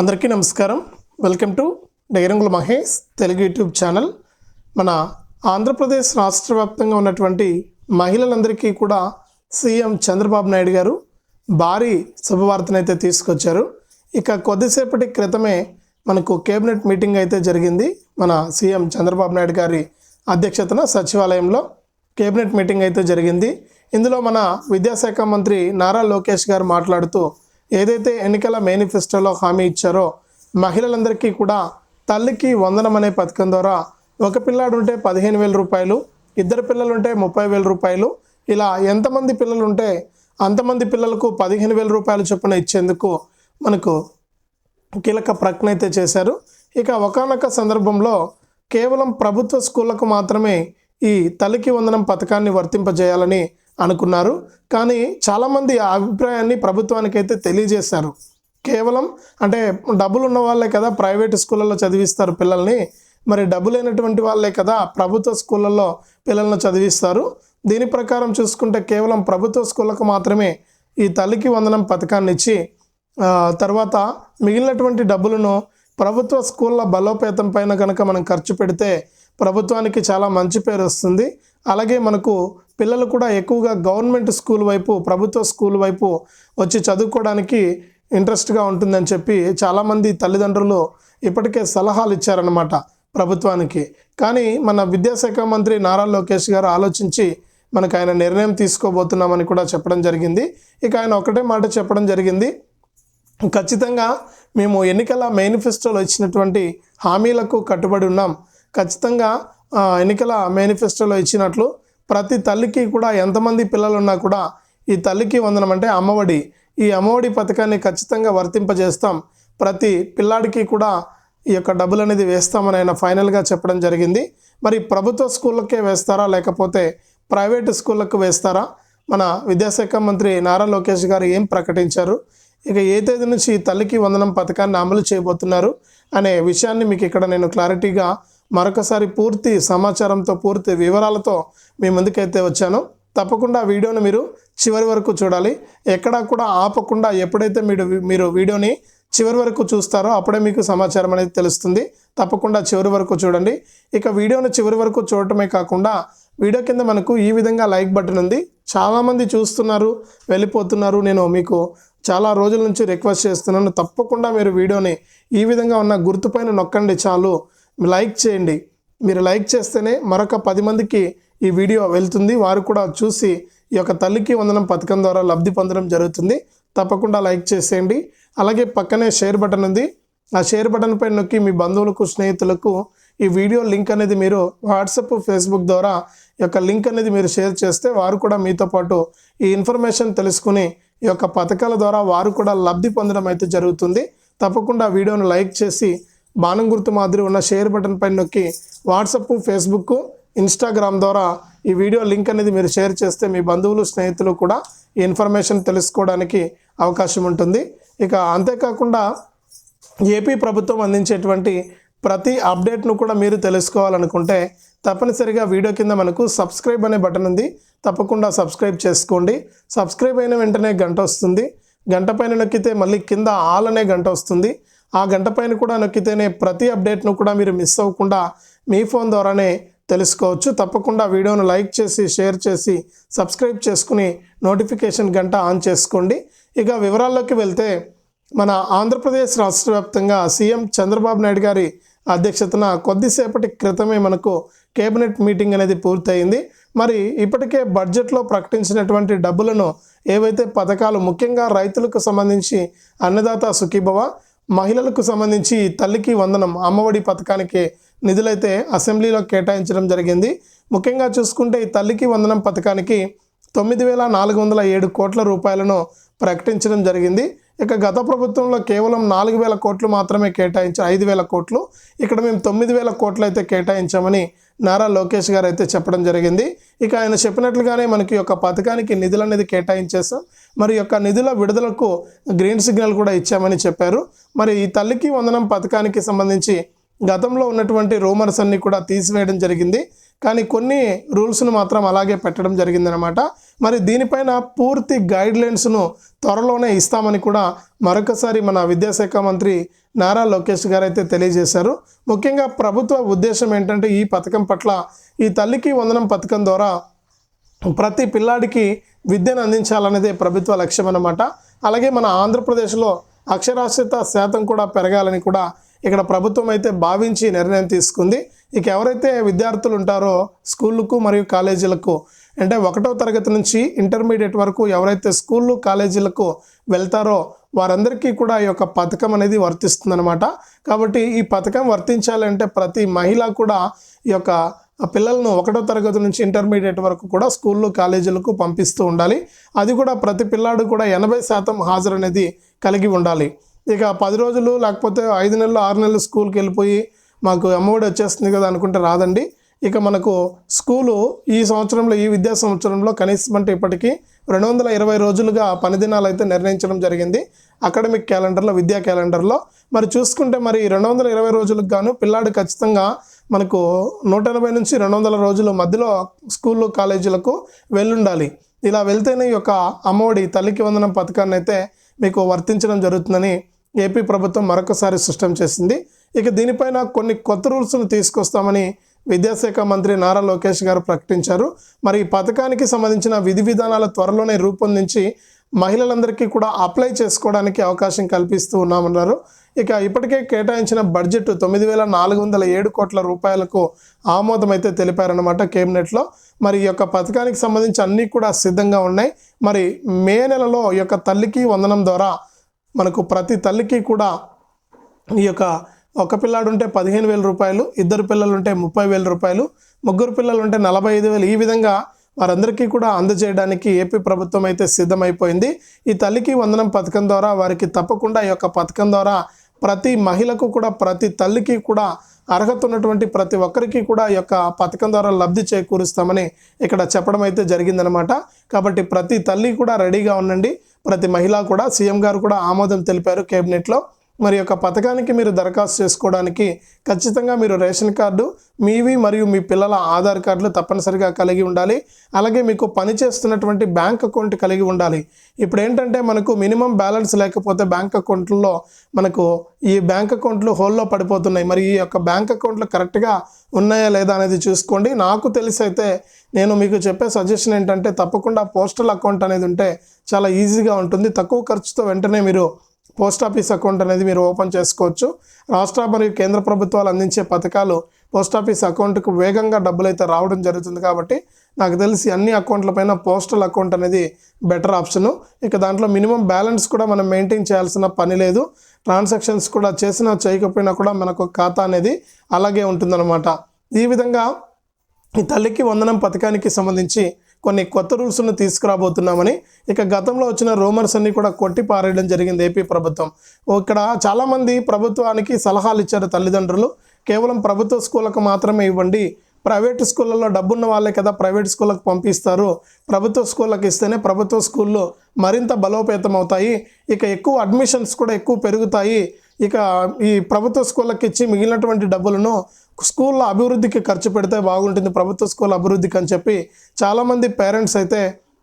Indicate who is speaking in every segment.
Speaker 1: అందరికీ నమస్కారం. Welcome to డైరంగుల మహేష్ తెలుగు యూట్యూబ్ ఛానల్. మన ఆంధ్రప్రదేశ్ రాష్ట్ర వ్యాప్తంగా ఉన్నటువంటి మహిళలందరికీ కూడా సీఎం చంద్రబాబు నాయుడు గారు భారీ శుభవార్తనైతే తీసుకొచ్చారు. ఇక కొద్దిసేపటి క్రితమే మనకు కేబినెట్ మీటింగ్ అయితే జరిగింది. మన సీఎం చంద్రబాబు నాయుడు గారి అధ్యక్షతన సచివాలయంలో కేబినెట్ మీటింగ్ అయితే జరిగింది. ఇందులో మన విద్యాశాఖ మంత్రి నారా లోకేష్ గారు మాట్లాడుతూ ఏదైతే ఎన్నికల మేనిఫెస్టోలో హామీ ఇచ్చారో మహిళలందరికీ కూడా తల్లికి వందనం అనే పథకం ద్వారా ఒక పిల్లాడు ఉంటే పదిహేను వేల రూపాయలు ఇద్దరు పిల్లలు ఉంటే ముప్పై వేల రూపాయలు ఇలా ఎంతమంది పిల్లలు ఉంటే అంతమంది పిల్లలకు పదిహేను వేల రూపాయలు చొప్పున ఇచ్చేందుకు మనకు కీలక ప్రకటన అయితే చేశారు. ఇక ఒకనొక సందర్భంలో కేవలం ప్రభుత్వ స్కూళ్ళకు మాత్రమే ఈ తల్లికి వందనం పథకాన్ని వర్తింపజేయాలని అనుకున్నారు. కానీ చాలామంది ఆ అభిప్రాయాన్ని ప్రభుత్వానికి అయితే తెలియజేశారు. కేవలం అంటే డబ్బులు ఉన్న వాళ్ళే కదా ప్రైవేట్ స్కూళ్ళల్లో చదివిస్తారు పిల్లల్ని. మరి డబ్బు లేనటువంటి వాళ్ళే కదా ప్రభుత్వ స్కూళ్ళల్లో పిల్లలను చదివిస్తారు. దీని ప్రకారం చూసుకుంటే కేవలం ప్రభుత్వ స్కూళ్ళకు మాత్రమే ఈ తల్లికి వందనం పథకాన్ని ఇచ్చి తర్వాత మిగిలినటువంటి డబ్బులను ప్రభుత్వ స్కూళ్ళ బలోపేతం పైన కనుక మనం ఖర్చు పెడితే ప్రభుత్వానికి చాలా మంచి పేరు వస్తుంది. అలాగే మనకు పిల్లలు కూడా ఎక్కువగా గవర్నమెంట్ స్కూల్ వైపు ప్రభుత్వ స్కూల్ వైపు వచ్చి చదువుకోవడానికి ఇంట్రెస్ట్గా ఉంటుందని చెప్పి చాలామంది తల్లిదండ్రులు ఇప్పటికే సలహాలు ఇచ్చారన్నమాట ప్రభుత్వానికి. కానీ మన విద్యాశాఖ మంత్రి నారా లోకేష్ గారు ఆలోచించి మనకు ఆయన నిర్ణయం తీసుకోబోతున్నామని కూడా చెప్పడం జరిగింది. ఇక ఆయన ఒకటే మాట చెప్పడం జరిగింది. ఖచ్చితంగా మేము ఎన్నికల మేనిఫెస్టోలో ఇచ్చినటువంటి హామీలకు కట్టుబడి ఉన్నాం. ఖచ్చితంగా ఎన్నికల మేనిఫెస్టోలో ఇచ్చినట్లు ప్రతి తల్లికి కూడా ఎంతమంది పిల్లలు ఉన్నా కూడా ఈ తల్లికి వందనం అంటే అమ్మఒడి. ఈ అమ్మఒడి పథకాన్ని ఖచ్చితంగా వర్తింపజేస్తాం. ప్రతి పిల్లాడికి కూడా ఈ యొక్క డబ్బులు అనేది వేస్తామని ఆయన ఫైనల్గా చెప్పడం జరిగింది. మరి ప్రభుత్వ స్కూళ్ళకే వేస్తారా? లేకపోతే ప్రైవేట్ స్కూళ్ళకు వేస్తారా? మన విద్యాశాఖ మంత్రి నారా లోకేష్ గారు ఏం ప్రకటించారు? ఇక ఏ తేదీ నుంచి ఈ తల్లికి వందనం పథకాన్ని అమలు చేయబోతున్నారు? అనే విషయాన్ని మీకు ఇక్కడ నేను క్లారిటీగా మరొకసారి పూర్తి సమాచారంతో పూర్తి వివరాలతో మీ ముందుకైతే వచ్చాను. తప్పకుండా వీడియోని మీరు చివరి వరకు చూడాలి. ఎక్కడా కూడా ఆపకుండా ఎప్పుడైతే మీరు మీరు వీడియోని చివరి వరకు చూస్తారో అప్పుడే మీకు సమాచారం అనేది తెలుస్తుంది. తప్పకుండా చివరి వరకు చూడండి. ఇక వీడియోని చివరి వరకు చూడటమే కాకుండా వీడియో కింద మనకు ఈ విధంగా లైక్ బటన్ ఉంది. చాలామంది చూస్తున్నారు వెళ్ళిపోతున్నారు. నేను మీకు చాలా రోజుల నుంచి రిక్వెస్ట్ చేస్తున్నాను. తప్పకుండా మీరు వీడియోని ఈ విధంగా ఉన్న గుర్తుపైన నొక్కండి చాలు. లైక్ చేయండి. మీరు లైక్ చేస్తేనే మరొక పది మందికి ఈ వీడియో వెళ్తుంది. వారు కూడా చూసి ఈ యొక్క తల్లికి వందనం పథకం ద్వారా లబ్ధి పొందడం జరుగుతుంది. తప్పకుండా లైక్ చేసేయండి. అలాగే పక్కనే షేర్ బటన్ ఉంది. ఆ షేర్ బటన్ పై నొక్కి మీ బంధువులకు స్నేహితులకు ఈ వీడియో లింక్ అనేది మీరు వాట్సాప్ ఫేస్బుక్ ద్వారా ఈ యొక్క లింక్ అనేది మీరు షేర్ చేస్తే వారు కూడా మీతో పాటు ఈ ఇన్ఫర్మేషన్ తెలుసుకుని ఈ యొక్క పథకాల ద్వారా వారు కూడా లబ్ధి పొందడం అయితే జరుగుతుంది. తప్పకుండా వీడియోను లైక్ చేసి బాణం గుర్తు మాదిరి ఉన్న షేర్ బటన్ పైన నొక్కి వాట్సప్ ఫేస్బుక్ ఇన్స్టాగ్రామ్ ద్వారా ఈ వీడియో లింక్ అనేది మీరు షేర్ చేస్తే మీ బంధువులు స్నేహితులు కూడా ఈ ఇన్ఫర్మేషన్ తెలుసుకోవడానికి అవకాశం ఉంటుంది. ఇక అంతేకాకుండా ఏపీ ప్రభుత్వం అందించేటువంటి ప్రతి అప్డేట్ను కూడా మీరు తెలుసుకోవాలనుకుంటే తప్పనిసరిగా వీడియో కింద మనకు సబ్స్క్రైబ్ అనే బటన్ ఉంది. తప్పకుండా సబ్స్క్రైబ్ చేసుకోండి. సబ్స్క్రైబ్ అయిన వెంటనే గంట వస్తుంది. గంట పైన నొక్కితే మళ్ళీ కింద ఆల్ అనే గంట వస్తుంది. ఆ గంట పైన కూడా నొక్కితేనే ప్రతి అప్డేట్ను కూడా మీరు మిస్ అవ్వకుండా మీ ఫోన్ ద్వారానే తెలుసుకోవచ్చు. తప్పకుండా వీడియోను లైక్ చేసి షేర్ చేసి సబ్స్క్రైబ్ చేసుకుని నోటిఫికేషన్ గంట ఆన్ చేసుకోండి. ఇక వివరాల్లోకి వెళ్తే మన ఆంధ్రప్రదేశ్ రాష్ట్ర వ్యాప్తంగా సీఎం చంద్రబాబు నాయుడు గారి అధ్యక్షతన కొద్దిసేపటి క్రితమే మనకు కేబినెట్ మీటింగ్ అనేది పూర్తయింది. మరి ఇప్పటికే బడ్జెట్లో ప్రకటించినటువంటి డబ్బులను ఏవైతే పథకాలు ముఖ్యంగా రైతులకు సంబంధించి అన్నదాత సుఖీభవ మహిళలకు సంబంధించి తల్లికి వందనం అమ్మఒడి పథకానికి నిధులైతే అసెంబ్లీలో కేటాయించడం జరిగింది. ముఖ్యంగా చూసుకుంటే ఈ తల్లికి వందనం పథకానికి తొమ్మిది వేల నాలుగు వందల ఏడు కోట్ల రూపాయలను ప్రకటించడం జరిగింది. ఇక గత ప్రభుత్వంలో కేవలం నాలుగు వేల కోట్లు మాత్రమే కేటాయించి ఐదు వేల కోట్లు ఇక్కడ మేము తొమ్మిది వేల కోట్లు అయితే కేటాయించామని నారా లోకేష్ గారు అయితే చెప్పడం జరిగింది. ఇక ఆయన చెప్పినట్లుగానే మనకి యొక్క పథకానికి నిధులు అనేది కేటాయించేసాం మరి యొక్క నిధుల విడుదలకు గ్రీన్ సిగ్నల్ కూడా ఇచ్చామని చెప్పారు. మరి ఈ తల్లికి వందనం పథకానికి సంబంధించి గతంలో ఉన్నటువంటి రూమర్స్ అన్ని కూడా తీసివేయడం జరిగింది. కానీ కొన్ని రూల్స్ను మాత్రం అలాగే పెట్టడం జరిగిందనమాట మరి దీనిపైన పూర్తి గైడ్ లైన్స్ను త్వరలోనే ఇస్తామని కూడా మరొకసారి మన విద్యాశాఖ మంత్రి నారా లోకేష్ గారు అయితే తెలియజేశారు. ముఖ్యంగా ప్రభుత్వ ఉద్దేశం ఏంటంటే ఈ పథకం పట్ల ఈ తల్లికి వందనం పథకం ద్వారా ప్రతి పిల్లాడికి విద్యను అందించాలనేదే ప్రభుత్వ లక్ష్యం అన్నమాట అలాగే మన ఆంధ్రప్రదేశ్లో అక్షరాస్యత శాతం కూడా పెరగాలని కూడా ఇక్కడ ప్రభుత్వం అయితే భావించి నిర్ణయం తీసుకుంది. ఇక ఎవరైతే విద్యార్థులు ఉంటారో స్కూళ్ళకు మరియు కాలేజీలకు అంటే ఒకటో తరగతి నుంచి ఇంటర్మీడియట్ వరకు ఎవరైతే స్కూళ్ళు కాలేజీలకు వెళ్తారో వారందరికీ కూడా ఈ యొక్క పథకం అనేది వర్తిస్తుందనమాట కాబట్టి ఈ పథకం వర్తించాలంటే ప్రతి మహిళ కూడా ఈ యొక్క పిల్లలను ఒకటో తరగతి నుంచి ఇంటర్మీడియట్ వరకు కూడా స్కూళ్ళు కాలేజీలకు పంపిస్తూ ఉండాలి. అది కూడా ప్రతి పిల్లాడు కూడా ఎనభై శాతం హాజరు అనేది కలిగి ఉండాలి. ఇక పది రోజులు లేకపోతే ఐదు నెలలు ఆరు నెలలు స్కూల్కి వెళ్ళిపోయి మాకు అమ్మఒడి వచ్చేస్తుంది కదా అనుకుంటే రాదండి. ఇక మనకు స్కూలు ఈ సంవత్సరంలో ఈ విద్యా సంవత్సరంలో కనీసం అంటే ఇప్పటికీ రెండు వందల ఇరవై రోజులుగా పని దినాలు అయితే నిర్ణయించడం జరిగింది. అకాడమిక్ క్యాలెండర్లో విద్యా క్యాలెండర్లో మరి చూసుకుంటే మరి రెండు వందల ఇరవై రోజులకు గాను పిల్లాడు ఖచ్చితంగా మనకు నూట ఎనభై నుంచి రెండు వందల రోజుల మధ్యలో స్కూళ్ళు కాలేజీలకు వెళ్ళుండాలి. ఇలా వెళ్తేనే ఈ యొక్క అమ్మఒడి తల్లికి వందనం పథకాన్ని అయితే మీకు వర్తించడం జరుగుతుందని ఏపీ ప్రభుత్వం మరొకసారి స్పష్టం చేసింది. ఇక దీనిపైన కొన్ని కొత్త రూల్స్ను తీసుకొస్తామని విద్యాశాఖ మంత్రి నారా లోకేష్ గారు ప్రకటించారు. మరి ఈ పథకానికి సంబంధించిన విధి విధానాల త్వరలోనే రూపొందించి మహిళలందరికీ కూడా అప్లై చేసుకోవడానికి అవకాశం కల్పిస్తూ ఉన్నామన్నారు. ఇక ఇప్పటికే కేటాయించిన బడ్జెట్ తొమ్మిది వేల నాలుగు వందల ఏడు కోట్ల రూపాయలకు ఆమోదం అయితే తెలిపారనమాట కేబినెట్లో. మరి ఈ యొక్క పథకానికి సంబంధించి అన్నీ కూడా సిద్ధంగా ఉన్నాయి. మరి మే నెలలో ఈ యొక్క తల్లికి వందనం ద్వారా మనకు ప్రతి తల్లికి కూడా ఈ యొక్క ఒక పిల్లాడు ఉంటే పదిహేను వేల రూపాయలు ఇద్దరు పిల్లలు ఉంటే ముప్పై వేల రూపాయలు ముగ్గురు పిల్లలు ఉంటే నలభై ఐదు వేలు. ఈ విధంగా వారందరికీ కూడా అందజేయడానికి ఏపీ ప్రభుత్వం అయితే సిద్ధమైపోయింది. ఈ తల్లికి వందనం పథకం ద్వారా వారికి తప్పకుండా ఈ యొక్క పథకం ద్వారా ప్రతి మహిళకు కూడా ప్రతి తల్లికి కూడా అర్హత ఉన్నటువంటి ప్రతి ఒక్కరికి కూడా ఈ యొక్క పథకం ద్వారా లబ్ధి చేకూరుస్తామని ఇక్కడ చెప్పడం అయితే జరిగిందనమాట కాబట్టి ప్రతి తల్లి కూడా రెడీగా ఉండండి. ప్రతి మహిళ కూడా సీఎం గారు కూడా ఆమోదం తెలిపారు కేబినెట్లో. మరి యొక్క పథకానికి మీరు దరఖాస్తు చేసుకోవడానికి ఖచ్చితంగా మీరు రేషన్ కార్డు మీవి మరియు మీ పిల్లల ఆధార్ కార్డులు తప్పనిసరిగా కలిగి ఉండాలి. అలాగే మీకు పనిచేస్తున్నటువంటి బ్యాంక్ అకౌంట్ కలిగి ఉండాలి. ఇప్పుడు ఏంటంటే మనకు మినిమం బ్యాలెన్స్ లేకపోతే బ్యాంక్ అకౌంట్లో మనకు ఈ బ్యాంక్ అకౌంట్లు హోల్లో పడిపోతున్నాయి. మరి ఈ యొక్క బ్యాంక్ అకౌంట్లు కరెక్ట్గా ఉన్నాయా లేదా అనేది చూసుకోండి. నాకు తెలిసి అయితే నేను మీకు చెప్పే సజెషన్ ఏంటంటే తప్పకుండా పోస్టల్ అకౌంట్ అనేది ఉంటే చాలా ఈజీగా ఉంటుంది. తక్కువ ఖర్చుతో వెంటనే మీరు పోస్ట్ ఆఫీస్ అకౌంట్ అనేది మీరు ఓపెన్ చేసుకోవచ్చు. రాష్ట్ర మరియు కేంద్ర ప్రభుత్వాలు అందించే పథకాలు పోస్ట్ ఆఫీస్ అకౌంట్కు వేగంగా డబ్బులు అయితే రావడం జరుగుతుంది కాబట్టి నాకు తెలిసి అన్ని అకౌంట్లపైన పోస్టల్ అకౌంట్ అనేది బెటర్ ఆప్షను. ఇక దాంట్లో మినిమం బ్యాలెన్స్ కూడా మనం మెయింటైన్ చేయాల్సిన పని లేదు. ట్రాన్సాక్షన్స్ కూడా చేసినా చేయకపోయినా కూడా మనకు ఖాతా అనేది అలాగే ఉంటుందన్నమాట. ఈ విధంగా ఈ తల్లికి వందనం పథకానికి సంబంధించి కొన్ని కొత్త రూల్స్ను తీసుకురాబోతున్నామని ఇక గతంలో వచ్చిన రూమర్స్ అన్ని కూడా కొట్టి పారేయడం జరిగింది ఏపీ ప్రభుత్వం. ఇక్కడ చాలామంది ప్రభుత్వానికి సలహాలు ఇచ్చారు తల్లిదండ్రులు. కేవలం ప్రభుత్వ స్కూళ్ళకు మాత్రమే ఇవ్వండి. ప్రైవేట్ స్కూళ్ళలో డబ్బున్న వాళ్ళే కదా ప్రైవేట్ స్కూళ్ళకు పంపిస్తారు. ప్రభుత్వ స్కూళ్ళకి ఇస్తేనే ప్రభుత్వ స్కూళ్ళు మరింత బలోపేతం అవుతాయి. ఇక ఎక్కువ అడ్మిషన్స్ కూడా ఎక్కువ పెరుగుతాయి. ఇక ఈ ప్రభుత్వ స్కూళ్ళకి ఇచ్చి మిగిలినటువంటి డబ్బులను స్కూళ్ళ అభివృద్ధికి ఖర్చు పెడితే బాగుంటుంది ప్రభుత్వ స్కూల్ అభివృద్ధికి అని చెప్పి చాలామంది పేరెంట్స్ అయితే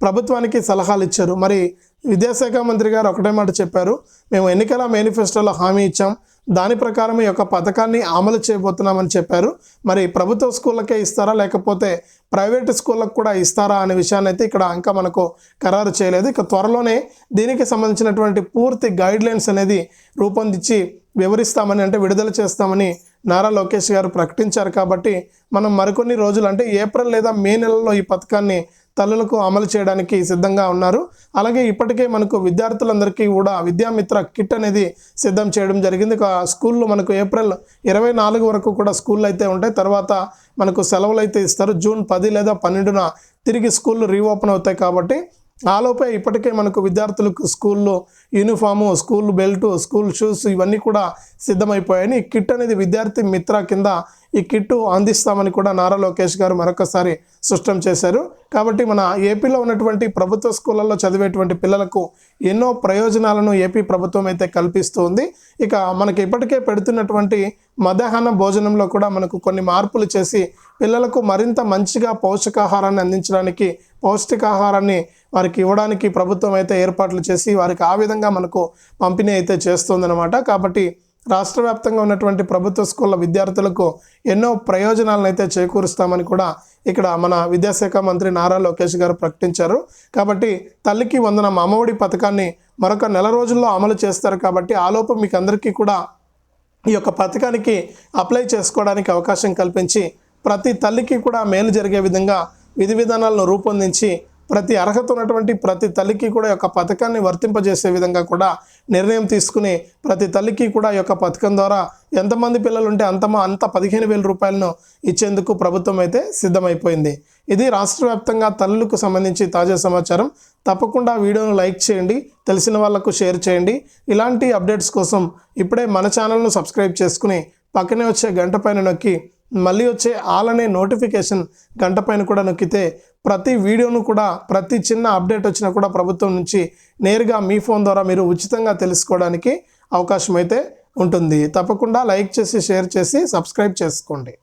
Speaker 1: ప్రభుత్వానికి సలహాలు ఇచ్చారు. మరి విద్యాశాఖ మంత్రి గారు ఒకటే మాట చెప్పారు మేము ఎన్నికల మేనిఫెస్టోలో హామీ ఇచ్చాం. దాని ప్రకారం ఈ యొక్క పథకాన్ని అమలు చేయబోతున్నామని చెప్పారు. మరి ప్రభుత్వ స్కూళ్ళకే ఇస్తారా లేకపోతే ప్రైవేట్ స్కూళ్ళకు కూడా ఇస్తారా అనే విషయాన్ని అయితే ఇక్కడ ఇంకా మనకు ఖరారు చేయలేదు. ఇక త్వరలోనే దీనికి సంబంధించినటువంటి పూర్తి గైడ్లైన్స్ అనేది రూపొందించి వివరిస్తామని అంటే విడుదల చేస్తామని నారా లోకేష్ గారు ప్రకటించారు కాబట్టి మనం మరికొన్ని రోజులు అంటే ఏప్రిల్ లేదా మే నెలలో ఈ పథకాన్ని తల్లులకు అమలు చేయడానికి సిద్ధంగా ఉన్నారు. అలాగే ఇప్పటికే మనకు విద్యార్థులందరికీ కూడా విద్యామిత్ర కిట్ అనేది సిద్ధం చేయడం జరిగింది. స్కూల్లో మనకు ఏప్రిల్ ఇరవై నాలుగు వరకు కూడా స్కూళ్ళు అయితే ఉంటాయి. తర్వాత మనకు సెలవులు అయితే ఇస్తారు. జూన్ పది లేదా పన్నెండున తిరిగి స్కూళ్ళు రీఓపెన్ అవుతాయి కాబట్టి ఆలోపే ఇప్పటికే మనకు విద్యార్థులకు స్కూల్లో uniform school belt school shoes ఇవన్నీ కూడా సిద్ధమైపోయాయని ఈ కిట్ అనేది విద్యార్థి మిత్ర కింద ఈ కిట్టు అందిస్తామని కూడా నారా లోకేష్ గారు మరొకసారి స్పష్టం చేశారు. కాబట్టి మన ఏపీలో ఉన్నటువంటి ప్రభుత్వ స్కూళ్ళల్లో చదివేటువంటి పిల్లలకు ఎన్నో ప్రయోజనాలను ఏపీ ప్రభుత్వం అయితే కల్పిస్తుంది. ఇక మనకి ఇప్పటికే పెడుతున్నటువంటి మధ్యాహ్న భోజనంలో కూడా మనకు కొన్ని మార్పులు చేసి పిల్లలకు మరింత మంచిగా పౌష్టికాహారాన్ని అందించడానికి పౌష్టికాహారాన్ని వారికి ఇవ్వడానికి ప్రభుత్వం అయితే ఏర్పాట్లు చేసి వారికి ఆ విధంగా మనకు పంపిణీ అయితే చేస్తుందన్నమాట. కాబట్టి రాష్ట్ర వ్యాప్తంగా ఉన్నటువంటి ప్రభుత్వ స్కూళ్ళ విద్యార్థులకు ఎన్నో ప్రయోజనాలను అయితే చేకూరుస్తామని కూడా ఇక్కడ మన విద్యాశాఖ మంత్రి నారా లోకేష్ గారు ప్రకటించారు. కాబట్టి తల్లికి వందనం అమ్మఒడి పథకాన్ని మరొక నెల రోజుల్లో అమలు చేస్తారు కాబట్టి ఆలోపు మీకు అందరికీ కూడా ఈ యొక్క పథకానికి అప్లై చేసుకోవడానికి అవకాశం కల్పించి ప్రతి తల్లికి కూడా మేలు జరిగే విధంగా విధి విధానాలను రూపొందించి ప్రతి అర్హత ఉన్నటువంటి ప్రతి తల్లికి కూడా యొక్క పథకాన్ని వర్తింపజేసే విధంగా కూడా నిర్ణయం తీసుకుని ప్రతి తల్లికి కూడా ఈ యొక్క పథకం ద్వారా ఎంతమంది పిల్లలు ఉంటే అంతమా అంత పదిహేను వేల రూపాయలను ఇచ్చేందుకు ప్రభుత్వం అయితే సిద్ధమైపోయింది. ఇది రాష్ట్ర వ్యాప్తంగా తల్లులకు సంబంధించి తాజా సమాచారం. తప్పకుండా వీడియోను లైక్ చేయండి తెలిసిన వాళ్ళకు షేర్ చేయండి. ఇలాంటి అప్డేట్స్ కోసం ఇప్పుడే మన ఛానల్ను సబ్స్క్రైబ్ చేసుకుని పక్కనే వచ్చే గంట పైన నొక్కి మళ్ళీ వచ్చే ఆల్ అనే నోటిఫికేషన్ గంట పైన కూడా నొక్కితే ప్రతి వీడియోను కూడా ప్రతి చిన్న అప్డేట్ వచ్చినా కూడా ప్రభుత్వం నుంచి నేరుగా మీ ఫోన్ ద్వారా మీరు ఉచితంగా తెలుసుకోవడానికి అవకాశం అయితే ఉంటుంది. తప్పకుండా లైక్ చేసి షేర్ చేసి సబ్స్క్రైబ్ చేసుకోండి.